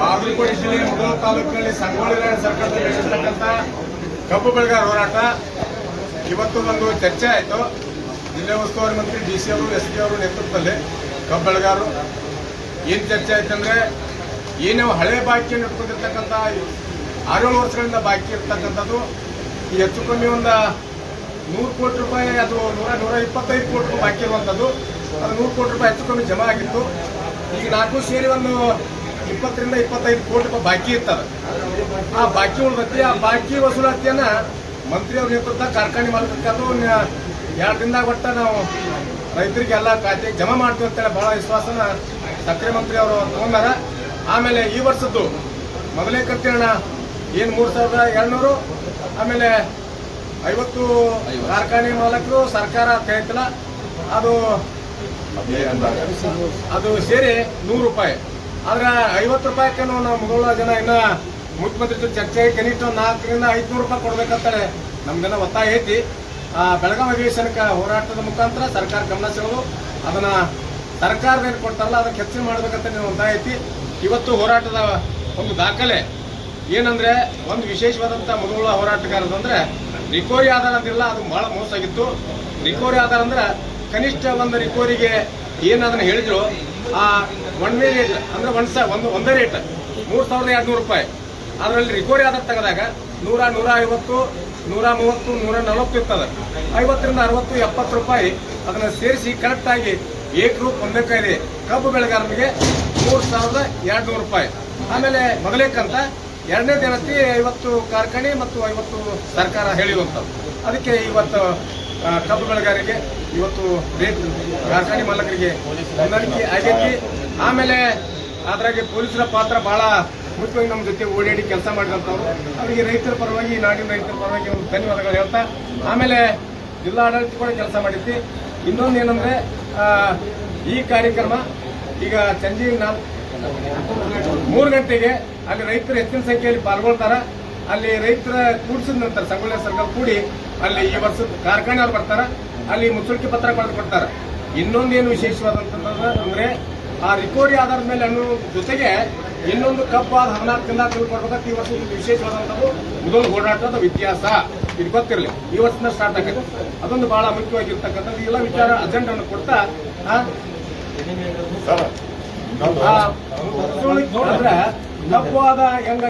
ಬಾಗಲಕೋಟೆ ಜಿಲ್ಲೆಯ ಮುಧೋಳ ತಾಲೂಕಿನಲ್ಲಿ ಸಂಗೊಳ್ಳಿ ರಾಯಣ್ಣ ಸರ್ಕಾರದಲ್ಲಿ ನಡೆಸಿರ್ತಕ್ಕಂಥ ಕಬ್ಬು ಬೆಳೆಗಾರ ಹೋರಾಟ. ಇವತ್ತು ಒಂದು ಚರ್ಚೆ ಆಯಿತು. ಜಿಲ್ಲಾ ಉಸ್ತುವಾರಿ ಮಂತ್ರಿ ಡಿ ಸಿ ಅವರು ಎಸ್ ಪಿ ಅವರು ನೇತೃತ್ವದಲ್ಲಿ ಕಬ್ಬು ಬೆಳೆಗಾರರು. ಏನು ಚರ್ಚೆ ಆಯ್ತಂದ್ರೆ ಏನು ಹಳೆ ಬಾಕಿಯನ್ನು ಇಟ್ಕೊಂಡಿರ್ತಕ್ಕಂಥ ಆರೇಳು ವರ್ಷಗಳಿಂದ ಬಾಕಿ ಇರ್ತಕ್ಕಂಥದ್ದು, ಈ ಹೆಚ್ಚು ಕಮ್ಮಿ ಒಂದು ನೂರು ಕೋಟಿ ರೂಪಾಯಿ ಅದು ನೂರ ನೂರ ಇಪ್ಪತ್ತೈದು ಕೋಟಿ ರೂಪಾಯಿ ಬಾಕಿ ಇರುವಂಥದ್ದು. ಅದು ನೂರು ಕೋಟಿ ರೂಪಾಯಿ ಹೆಚ್ಚು ಕಮ್ಮಿ ಜಮಾ ಆಗಿತ್ತು. ಈಗ ನಾಲ್ಕು ಸೇರಿ ಒಂದು ಇಪ್ಪತ್ತರಿಂದ ಇಪ್ಪತ್ತೈದು ಕೋಟಿ ರೂಪಾಯಿ ಬಾಕಿ ಇರ್ತದೆ ಆ ಬಾಕಿ ಉಳಿದೈತಿ ಆ ಬಾಕಿ ವಸೂಲಾತಿಯನ್ನ ಮಂತ್ರಿಯವ್ರ ನೇತೃತ್ವ ಕಾರ್ಖಾನೆ ಮಾಡ್ತಕ್ಕಂಥ ಎರಡು ದಿನದಾಗ ಒಟ್ಟ ನಾವು ರೈತರಿಗೆ ಎಲ್ಲ ಖಾತೆಗೆ ಜಮಾ ಮಾಡ್ತೀವಿ ಅಂತೇಳಿ ಬಹಳ ವಿಶ್ವಾಸನ ಸಕ್ರೆ ಮಂತ್ರಿ ಅವರು ತಗೊಂಡಾರ. ಆಮೇಲೆ ಈ ವರ್ಷದ್ದು ಮೊದಲೇ ಕತ್ತಿರಣ ಏನು ಮೂರು ಸಾವಿರದ ಎರಡುನೂರು ಆಮೇಲೆ ಐವತ್ತು ಕಾರ್ಖಾನೆ ಮಾಲಕರು ಸರ್ಕಾರ ಅಂತ ಹೇಳ್ತಿಲ್ಲ. ಅದು ಅದು ಸೇರಿ ನೂರು ರೂಪಾಯಿ. ಆದ್ರೆ ಐವತ್ತು ರೂಪಾಯಿ ನಾವು ಮುಗಳ ಜನ ಇನ್ನ ಮುಖ್ಯಮಂತ್ರಿ ಜೊತೆ ಚರ್ಚೆ ಕನಿಷ್ಠ ಒಂದು ನಾಲ್ಕರಿಂದ ಐದುನೂರು ರೂಪಾಯಿ ಕೊಡ್ಬೇಕಂತಾರೆ ನಮ್ಗೆಲ್ಲ ಒತ್ತಾಯ ಐತಿ. ಆ, ಬೆಳಗಾವಿ ಅಧಿವೇಶನಕ್ಕೆ ಹೋರಾಟದ ಮುಖಾಂತರ ಸರ್ಕಾರ ಗಮನ ಸೆಳೆದು ಅದನ್ನ ಸರ್ಕಾರದ ಏನು ಕೊಡ್ತಾರಲ್ಲ, ಅದಕ್ಕೆ ಹೆಚ್ಚಿನ ಮಾಡ್ಬೇಕಂತ ನೀವು ಒತ್ತಾಯ ಐತಿ. ಇವತ್ತು ಹೋರಾಟದ ಒಂದು ದಾಖಲೆ ಏನಂದ್ರೆ, ಒಂದು ವಿಶೇಷವಾದಂಥ ಮುದುಗುಳ ಹೋರಾಟಗಾರದಂದ್ರೆ ರಿಕೋರಿ ಆಧಾರ ಅದು ಬಹಳ ಮೋಸ ಆಗಿತ್ತು. ರಿಕೋರಿ ಆಧಾರ ಅಂದ್ರೆ ಕನಿಷ್ಠ ಒಂದು ರಿಕೋರಿಗೆ ಏನು ಅದನ್ನ ಹೇಳಿದ್ರು ಆ ಒಂದೇ ರೇಟ್ ಅಂದ್ರೆ ಒಂದ್ ಒಂದು, ಒಂದೇ ರೇಟ್ ಮೂರು ಸಾವಿರದ ಎರಡ್ನೂರು ರೂಪಾಯಿ. ಅದರಲ್ಲಿ ರಿಕವರಿ ಆದ ತಗದಾಗ ನೂರ ನೂರ ಐವತ್ತು, ನೂರ ಮೂವತ್ತು, ನೂರ ನಲವತ್ತು ಇರ್ತದೆ. ಐವತ್ತರಿಂದ ಅರವತ್ತು, ಎಪ್ಪತ್ತು ರೂಪಾಯಿ ಅದನ್ನ ಸೇರಿಸಿ ಕರೆಕ್ಟಾಗಿ ಏಕರೂಪ ಒಂದೇ ಕಾಯ್ದೆ ಕಬ್ಬು ಬೆಳೆಗಾರನಿಗೆ ಮೂರು ಸಾವಿರದ ಎರಡ್ನೂರು ರೂಪಾಯಿ. ಆಮೇಲೆ ಮೊದಲೇ ಕಂತ ಎರಡನೇ ದಿನಕ್ಕೆ ಐವತ್ತು ಕಾರ್ಖಾನೆ ಮತ್ತು ಐವತ್ತು ಸರ್ಕಾರ ಹೇಳಿರುವಂಥದ್ದು. ಅದಕ್ಕೆ ಇವತ್ತು ಕಬ್ಬು ಬೆಳೆಗಾರರಿಗೆ ಇವತ್ತು ರೇಟ್ ಕಾರ್ಖಾನೆ ಮಾಲಕರಿಗೆ ಹೊಂದಾಣಿಕೆ ಆಗೈತಿ ಆಮೇಲೆ ಅದ್ರಾಗೆ ಪೊಲೀಸರ ಪಾತ್ರ ಬಹಳ ಮುಖ್ಯವಾಗಿ ನಮ್ಮ ಜೊತೆ ಓಡಾಡಿ ಕೆಲಸ ಮಾಡಿದಂಥವ್ರು. ಅವರಿಗೆ ರೈತರ ಪರವಾಗಿ, ನಾಡಿನ ರೈತರ ಪರವಾಗಿ ಧನ್ಯವಾದಗಳು ಹೇಳ್ತಾ. ಆಮೇಲೆ ಜಿಲ್ಲಾಡಳಿತ ಕೂಡ ಕೆಲಸ ಮಾಡಿದ್ವಿ. ಇನ್ನೊಂದು ಏನಂದ್ರೆ ಈ ಕಾರ್ಯಕ್ರಮ ಈಗ ಸಂಜೆ ನಾಲ್ಕು ಮೂರು ಗಂಟೆಗೆ ಅಲ್ಲಿ ರೈತರು ಹೆಚ್ಚಿನ ಸಂಖ್ಯೆಯಲ್ಲಿ ಪಾಲ್ಗೊಳ್ತಾರ. ಅಲ್ಲಿ ರೈತರ ಕೂಡಿಸಿದ ನಂತರ ಸಂಗೊಳ್ಳಿ ಸರ್ಕಲ್ ಕೂಡಿ ಅಲ್ಲಿ ಈ ವರ್ಷದ ಕಾರ್ಖಾನೆಯವ್ರು ಬರ್ತಾರೆ ಅಲ್ಲಿ ಮುಚ್ಚುಳಿಕೆ ಪತ್ರ ಬರೆದು ಕೊಡ್ತಾರ. ಇನ್ನೊಂದೇನು ವಿಶೇಷವಾದಂತಂದ್ರೆ ಅಂದ್ರೆ ಆ ರಿಕವರಿ ಆಧಾರದ ಮೇಲೆ ಅನ್ನೋ ಜೊತೆಗೆ ಇನ್ನೊಂದು ಕಬ್ಬು ಆದ ಹದಿನಾಲ್ಕು ದಿನ ತಿಳ್ಕೊಡ್ಬೇಕಂತ ಈ ವರ್ಷ ವಿಶೇಷವಾದಂತದ್ದು ವಿಶೇಷವಾದಂಥದ್ದು ಮೊದಲು ಓಡಾಟದ ವ್ಯತ್ಯಾಸ ಇದು ಗೊತ್ತಿರಲಿ ಈ ವರ್ಷದಿಂದ ಸ್ಟಾರ್ಟ್ ಆಗುತ್ತೆ ಅದೊಂದು ಬಹಳ ಮುಖ್ಯವಾಗಿರ್ತಕ್ಕಂಥದ್ದು. ಎಲ್ಲ ವಿಚಾರ ಅಜೆಂಡನ್ನು ಕೊಡ್ತಾ ಅಂದ್ರೆ ಕಬ್ಬು ಆದ ಹೆಂಗ